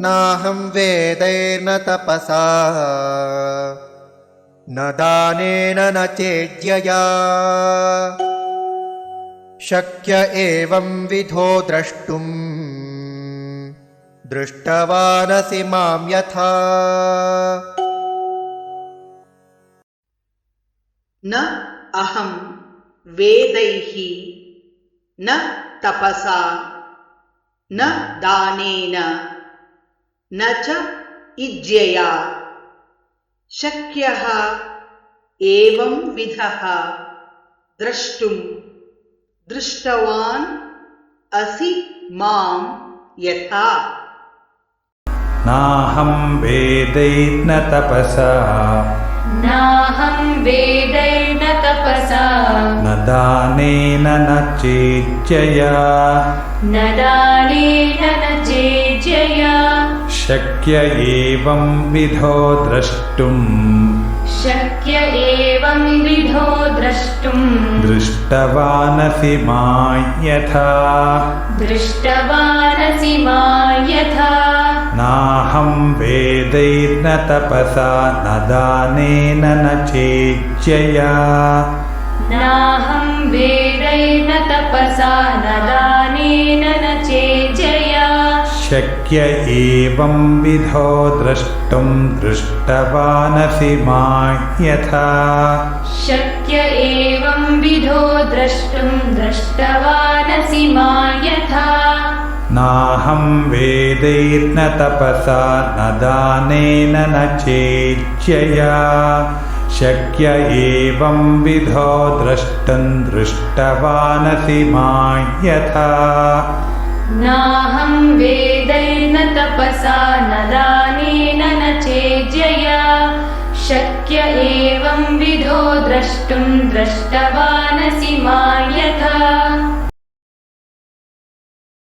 नाहं वेदैर्न तपसा। न दानेन न चेज्यया। शक्य एवं विधो द्रष्टुम् दृष्टवानसि मां यथा। न अहं वेदैः न तपसा न दानेन न च इज्यया शक्यः एवं विधः। द्रष्टुं दृष्टवान् असि माँ यथा। नाहं वेदैर्न तपसा। नाहं वेदैर्न तपसा न दानेन न चेज्यया न दानेन न चेज्यया शक्य एवं विधो द्रष्टुम्। शक्य एवं विधो द्रष्टुम्। दृष्टवानसि मा यथा दृष्टवानसि मा यथा नाहं वेदैर्न तपसा न दानेन न चेज्यया। नाहं वेदैर्न तपसा न दानेन न चेज्यया। शक्य एवं विधो द्रष्टुं दृष्टवानसि मा यथा शक्य एवं विधो द्रष्टुं दृष्टवानसि मा यथा नाहं वेदैर्न तपसा न दानेन न चेज्यया शक्य एवं विधो द्रष्टुं दृष्टवानसि मा यथा नाहं वेदैर्न तपसा न दानेन न चेज्यया शक्य एवं विधो द्रष्टुं दृष्टवानसि